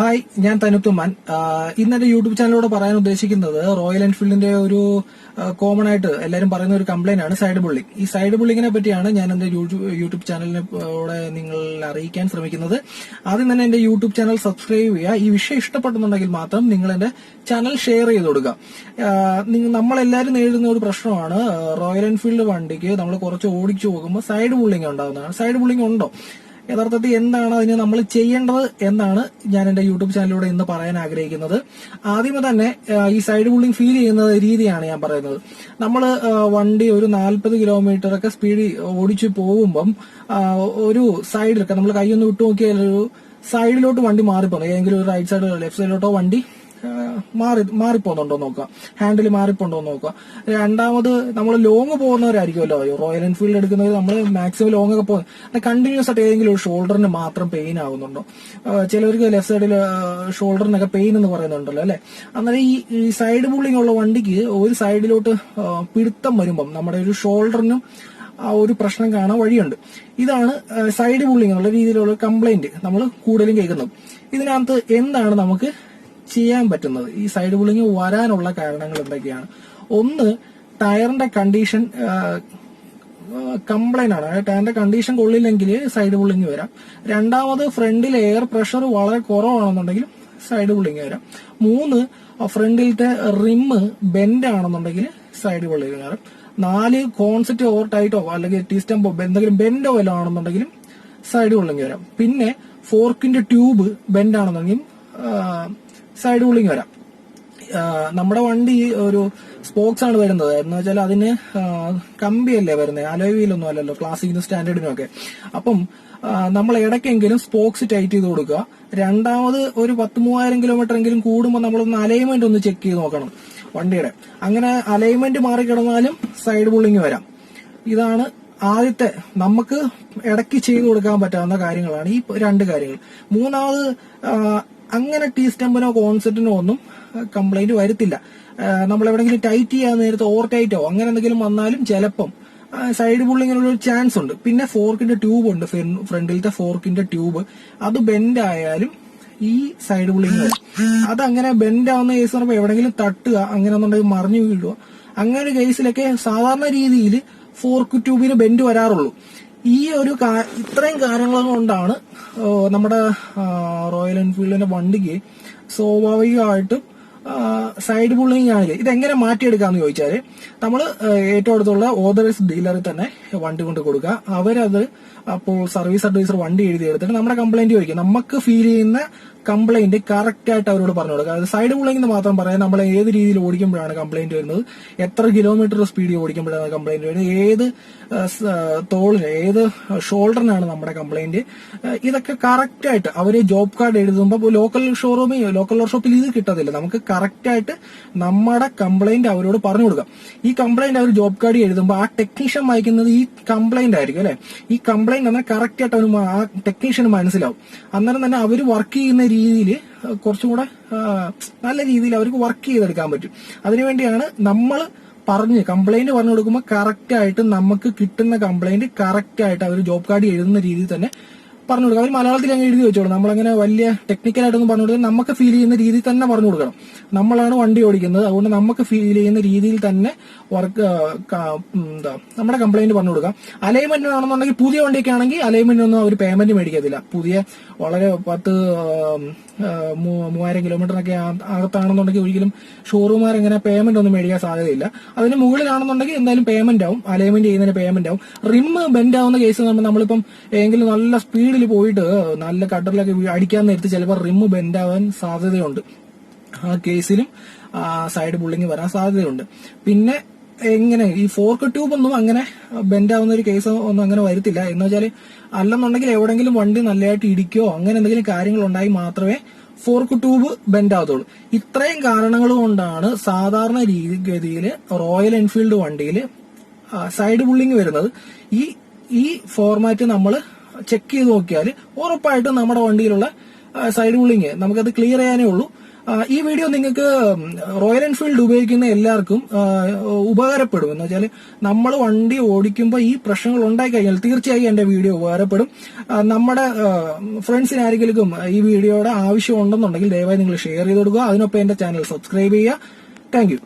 Hi ഞാൻ തനുത്തുമ്മൻ ആഹ് ഇന്ന് എന്റെ യൂട്യൂബ് ചാനലിലൂടെ പറയാൻ ഉദ്ദേശിക്കുന്നത് റോയൽ എൻഫീൽഡിന്റെ ഒരു കോമൺ ആയിട്ട് എല്ലാവരും പറയുന്ന ഒരു കംപ്ലൈന്റ് ആണ് സൈഡ് ബുള്ളിംഗ് ഈ സൈഡ് ബുള്ളിങ്ങിനെ പറ്റിയാണ് ഞാൻ എന്റെ യൂട്യൂബ് ചാനലിനോടെ നിങ്ങൾ അറിയിക്കാൻ ശ്രമിക്കുന്നത്. ആദ്യം തന്നെ എന്റെ യൂട്യൂബ് ചാനൽ സബ്സ്ക്രൈബ് ചെയ്യുക. ഈ വിഷയം ഇഷ്ടപ്പെടുന്നുണ്ടെങ്കിൽ മാത്രം നിങ്ങൾ എന്റെ ചാനൽ ഷെയർ ചെയ്ത് കൊടുക്കുക. നമ്മളെല്ലാവരും നേരിടുന്ന ഒരു പ്രശ്നമാണ് റോയൽ എൻഫീൽഡ് വണ്ടിക്ക് നമ്മൾ കുറച്ച് ഓടിച്ചു പോകുമ്പോൾ സൈഡ് ബുള്ളിംഗ് ഉണ്ടാകുന്നതാണ് സൈഡ് ബുള്ളിംഗ് ഉണ്ടോ യഥാർത്ഥത്തിൽ എന്താണ് അതിന് നമ്മൾ ചെയ്യേണ്ടത് എന്നാണ് ഞാൻ എന്റെ യൂട്യൂബ് ചാനലിലൂടെ ഇന്ന് പറയാൻ ആഗ്രഹിക്കുന്നത്. ആദ്യമേ തന്നെ ഈ സൈഡ് ബുള്ളിംഗ് ഫീൽ ചെയ്യുന്ന രീതിയാണ് ഞാൻ പറയുന്നത്. നമ്മൾ വണ്ടി ഒരു നാൽപ്പത് കിലോമീറ്റർ ഒക്കെ സ്പീഡിൽ ഓടിച്ചു പോകുമ്പം ഒരു സൈഡിലൊക്കെ നമ്മൾ കൈയൊന്ന് വിട്ടു നോക്കിയാൽ ഒരു സൈഡിലോട്ട് വണ്ടി മാറിപ്പോകും. ഏതെങ്കിലും ഒരു റൈറ്റ് സൈഡിലോ ലെഫ്റ്റ് സൈഡിലോട്ടോ വണ്ടി മാറി മാറിപ്പോന്നുണ്ടോ നോക്കുക ഹാൻഡിൽ മാറിപ്പോണ്ടോ നോക്കുക രണ്ടാമത് നമ്മൾ ലോങ് പോകുന്നവരായിരിക്കുമല്ലോ. റോയൽ എൻഫീൽഡ് എടുക്കുന്നവർ നമ്മൾ മാക്സിമം ലോങ് ഒക്കെ പോകുന്നത് കണ്ടിന്യൂസ് ആയിട്ട് ഏതെങ്കിലും ഒരു ഷോൾഡറിന് മാത്രം പെയിൻ ആകുന്നുണ്ടോ ചിലവർക്ക് ലെഫ്റ്റ് സൈഡിൽ ഷോൾഡറിനൊക്കെ പെയിൻ എന്ന് പറയുന്നുണ്ടല്ലോ അല്ലെ? അന്നേരം ഈ സൈഡ് ബുള്ളിംഗ് ഉള്ള വണ്ടിക്ക് ഒരു സൈഡിലോട്ട് പിടുത്തം വരുമ്പം നമ്മുടെ ഒരു ഷോൾഡറിനും ആ ഒരു പ്രശ്നം കാണാൻ വഴിയുണ്ട്. ഇതാണ് സൈഡ് ബുള്ളിംഗ് എന്നുള്ള രീതിയിലുള്ള കംപ്ലൈന്റ് നമ്മൾ കൂടുതലും കേൾക്കുന്നത്. ഇതിനകത്ത് എന്താണ് നമുക്ക് ചെയ്യാൻ പറ്റുന്നത്. ഈ സൈഡ് ബുള്ളിങ് വരാനുള്ള കാരണങ്ങൾ എന്തൊക്കെയാണ്? ഒന്ന് ടയറിന്റെ കണ്ടീഷൻ കംപ്ലൈന്റ് ആണ്. അതായത് ടയറിന്റെ കണ്ടീഷൻ കൊള്ളില്ലെങ്കിൽ സൈഡ് ബുള്ളിങ് വരാം. രണ്ടാമത് ഫ്രണ്ടിൽ എയർ പ്രഷർ വളരെ കുറവാണെന്നുണ്ടെങ്കിൽ സൈഡ് ബുള്ളിങ് വരാം. മൂന്ന് ഫ്രണ്ടിലത്തെ റിമ്മ് ബെൻഡ് ആണെന്നുണ്ടെങ്കിൽ സൈഡ് ബുള്ളിങ് വരാം. നാല് കോൺസെറ്റ് ഓവർ ടൈറ്റോ അല്ലെങ്കിൽ ടീ സ്റ്റമ്പോ എന്തെങ്കിലും ബെൻഡോ വല്ലതും ആണെന്നുണ്ടെങ്കിലും സൈഡ് ബുള്ളിങ് വരാം. പിന്നെ ഫോർക്കിന്റെ ട്യൂബ് ബെൻഡ് ആണെന്നുണ്ടെങ്കിൽ സൈഡ് കൂളിങ് വരാം. നമ്മുടെ വണ്ടി ഒരു സ്പോക്സ് ആണ് വരുന്നത്. എന്ന് വെച്ചാൽ അതിന് കമ്പിയല്ലേ വരുന്നത് അലോയ് അല്ലല്ലോ ക്ലാസിക്കിനും സ്റ്റാൻഡേർഡിനും ഒക്കെ അപ്പം നമ്മൾ ഇടയ്ക്കെങ്കിലും സ്പോക്സ് ടൈറ്റ് ചെയ്ത് കൊടുക്കുക. രണ്ടാമത് ഒരു പത്ത് മൂവായിരം കിലോമീറ്റർ എങ്കിലും കൂടുമ്പോൾ നമ്മളൊന്ന് അലൈൻമെന്റ് ഒന്ന് ചെക്ക് ചെയ്ത് നോക്കണം വണ്ടിയുടെ. അങ്ങനെ അലൈൻമെന്റ് മാറിക്കിടന്നാലും സൈഡ് ബുള്ളിങ് വരാം. ഇതാണ് ആദ്യത്തെ നമുക്ക് ഇടയ്ക്ക് ചെയ്തു കൊടുക്കാൻ പറ്റാവുന്ന കാര്യങ്ങളാണ് ഈ രണ്ട് കാര്യങ്ങൾ. മൂന്നാമത് അങ്ങനെ ടീ സ്റ്റമ്പിനോ കോൺസെപ്റ്റിനോ ഒന്നും കംപ്ലൈന്റ് വരത്തില്ല. നമ്മൾ എവിടെങ്കിലും ടൈറ്റ് ചെയ്യാൻ നേരത്തെ ഓവർ ടൈറ്റോ അങ്ങനെ എന്തെങ്കിലും വന്നാലും ചിലപ്പം സൈഡ് ബുള്ളിങ്ങിനുള്ള ഒരു ചാൻസ് ഉണ്ട്. പിന്നെ ഫോർക്കിന്റെ ട്യൂബ് ഉണ്ട് ഫ്രണ്ട്- ഫ്രണ്ടിലത്തെ ഫോർക്കിന്റെ ട്യൂബ് അത് ബെൻഡ് ആയാലും ഈ സൈഡ് ബുള്ളിങ് അത് അങ്ങനെ ബെൻഡ് ആവുന്ന കേസ് പറയുമ്പോൾ എവിടെങ്കിലും തട്ടുക അങ്ങനെ ഒന്നുണ്ടെങ്കിൽ മറിഞ്ഞു വീഴുക. അങ്ങനെ ഒരു കേസിലൊക്കെ സാധാരണ രീതിയിൽ ഫോർക്ക് ട്യൂബിന് ബെൻഡ് വരാറുള്ളൂ. ഈ ഒരു ഇത്രയും കാര്യങ്ങൾ കൊണ്ടാണ് നമ്മുടെ റോയൽ എൻഫീൽഡിന്റെ വണ്ടിക്ക് സ്വാഭാവികമായിട്ടും സൈഡ് ബുള്ളിങ് ആണ് ഇതെങ്ങനെ മാറ്റിയെടുക്കാന്ന് ചോദിച്ചാൽ നമ്മൾ ഏറ്റവും അടുത്തുള്ള ഓതറൈസ് ഡീലറിൽ തന്നെ വണ്ടി കൊണ്ട് കൊടുക്കുക. അവരത് അപ്പോൾ സർവീസ് അഡ്വൈസർ വണ്ടി എഴുതി എടുത്തിട്ട് നമ്മുടെ കംപ്ലൈന്റ് ചോദിക്കും. നമുക്ക് ഫീൽ ചെയ്യുന്ന കംപ്ലൈന്റ് കറക്റ്റ് ആയിട്ട് അവരോട് പറഞ്ഞു കൊടുക്കുക. അതായത് സൈഡ് ബുള്ളിംഗ് എന്ന് മാത്രം പറയാം നമ്മൾ ഏത് രീതിയിൽ ഓടിക്കുമ്പോഴാണ് കംപ്ലൈന്റ് വരുന്നത്? എത്ര കിലോമീറ്റർ സ്പീഡിൽ ഓടിക്കുമ്പോഴാണ് കംപ്ലൈന്റ് വരുന്നത്? ഏത് തോളിന് ഏത് ഷോൾഡറിനാണ് നമ്മുടെ കംപ്ലൈന്റ് ഇതൊക്കെ കറക്റ്റ് ആയിട്ട് ജോബ് കാർഡ് എഴുതുമ്പോൾ ലോക്കൽ ഷോറൂമിൽ ലോക്കൽ വർക്ക്ഷോപ്പിൽ ഇത് കിട്ടത്തില്ല. നമുക്ക് കറക്റ്റ് ആയിട്ട് നമ്മുടെ കംപ്ലൈന്റ് അവരോട് പറഞ്ഞു കൊടുക്കാം. ഈ കംപ്ലൈന്റ് അവർ ജോബ് കാർഡ് എഴുതുമ്പോൾ ആ ടെക്നീഷ്യൻ വായിക്കുന്നത് ഈ കംപ്ലൈന്റ് ആയിരിക്കും അല്ലെ? ഈ കംപ്ലൈന്റ് എന്നാൽ കറക്റ്റ് ആയിട്ട് അവന് ആ ടെക്നീഷ്യന് മനസ്സിലാവും. അന്നേരം തന്നെ അവർ വർക്ക് ചെയ്യുന്ന രീതിയിൽ കുറച്ചും കൂടെ നല്ല രീതിയിൽ അവർക്ക് വർക്ക് ചെയ്തെടുക്കാൻ പറ്റും. അതിനുവേണ്ടിയാണ് നമ്മൾ പറഞ്ഞ് കംപ്ലൈന്റ് പറഞ്ഞു കൊടുക്കുമ്പോൾ കറക്റ്റ് ആയിട്ട് നമുക്ക് കിട്ടുന്ന കംപ്ലൈന്റ് കറക്റ്റ് ആയിട്ട് അവർ ജോബ് കാർഡ് എഴുതുന്ന രീതിയിൽ തന്നെ പറഞ്ഞു കൊടുക്കുക അവർ മലയാളത്തിൽ അങ്ങ് എഴുതി വെച്ചോളൂ. നമ്മളങ്ങനെ വലിയ ടെക്നിക്കലായിട്ടൊന്നും പറഞ്ഞു കൊടുക്കുക നമുക്ക് ഫീൽ ചെയ്യുന്ന രീതിയിൽ തന്നെ പറഞ്ഞു കൊടുക്കണം. നമ്മളാണ് വണ്ടി ഓടിക്കുന്നത്. അതുകൊണ്ട് നമുക്ക് ഫീൽ ചെയ്യുന്ന രീതിയിൽ തന്നെ വർക്ക് എന്താ നമ്മുടെ കംപ്ലൈന്റ് പറഞ്ഞു കൊടുക്കാം. അലൈൻമെന്റ് ആണെന്നുണ്ടെങ്കിൽ പുതിയ വണ്ടിയൊക്കെ ആണെങ്കിൽ അലൈൻമെന്റ് ഒന്നും അവർ പേയ്മെന്റ് മേടിക്കത്തില്ല. പുതിയ വളരെ പത്ത് മൂവായിരം കിലോമീറ്ററിനൊക്കെ അകത്താണെന്നുണ്ടെങ്കിൽ ഒരിക്കലും ഷോറൂമുകാർ ഇങ്ങനെ പേയ്മെന്റ് ഒന്നും മേടിക്കാൻ സാധ്യതയില്ല. അതിന് മുകളിലാണെന്നുണ്ടെങ്കിൽ എന്തായാലും പേയ്മെന്റ് ആവും. അലൈൻമെന്റ് ചെയ്യുന്നതിന് പേയ്മെന്റ് ആവും. റിം ബെൻഡ് ആവുന്ന കേസ് നമ്മളിപ്പം ഏതെങ്കിലും നല്ല സ്പീഡിൽ പോയിട്ട് നല്ല കട്ടറിലൊക്കെ അടിക്കാൻ നേരത്ത് ചിലപ്പോൾ റിമ്മ് ബെൻഡ് ആവാൻ സാധ്യതയുണ്ട്. ആ കേസിലും സൈഡ് ബുള്ളിങ് വരാൻ സാധ്യതയുണ്ട്. പിന്നെ എങ്ങനെ ഈ ഫോർക്ക് ട്യൂബ് ഒന്നും അങ്ങനെ ബെൻഡ് ആവുന്ന ഒരു കേസ് ഒന്നും അങ്ങനെ വരുത്തില്ല. എന്ന് വെച്ചാൽ അല്ലെന്നുണ്ടെങ്കിൽ എവിടെങ്കിലും വണ്ടി നല്ലതായിട്ട് ഇടിക്കോ അങ്ങനെ എന്തെങ്കിലും കാര്യങ്ങൾ ഉണ്ടായി മാത്രമേ ഫോർക്ക് ട്യൂബ് ബെൻഡ് ആവത്തുള്ളൂ ഇത്രയും കാരണങ്ങൾ കൊണ്ടാണ് സാധാരണ രീതിഗതിയിൽ റോയൽ എൻഫീൽഡ് വണ്ടിയിൽ സൈഡ് ബുള്ളിങ് വരുന്നത്. ഈ ഈ ഫോർമാറ്റ് നമ്മൾ ചെക്ക് ചെയ്ത് നോക്കിയാൽ ഉറപ്പായിട്ടും നമ്മുടെ വണ്ടിയിലുള്ള സൈഡ് ബുള്ളിങ് നമുക്കത് ക്ലിയർ ചെയ്യാനേ ഉള്ളൂ. ഈ വീഡിയോ നിങ്ങൾക്ക് റോയൽ എൻഫീൽഡ് ഉപയോഗിക്കുന്ന എല്ലാവർക്കും ഉപകാരപ്പെടും. എന്ന് വെച്ചാൽ നമ്മൾ വണ്ടി ഓടിക്കുമ്പോൾ ഈ പ്രശ്നങ്ങൾ ഉണ്ടായി കഴിഞ്ഞാൽ തീർച്ചയായും എന്റെ വീഡിയോ ഉപകാരപ്പെടും. നമ്മുടെ ഫ്രണ്ട്സിന് ആരെങ്കിലും ഈ വീഡിയോയുടെ ആവശ്യം ഉണ്ടെന്നുണ്ടെങ്കിൽ ദയവായി നിങ്ങൾ ഷെയർ ചെയ്ത് കൊടുക്കുക. അതിനൊപ്പം എന്റെ ചാനൽ സബ്സ്ക്രൈബ് ചെയ്യുക. താങ്ക്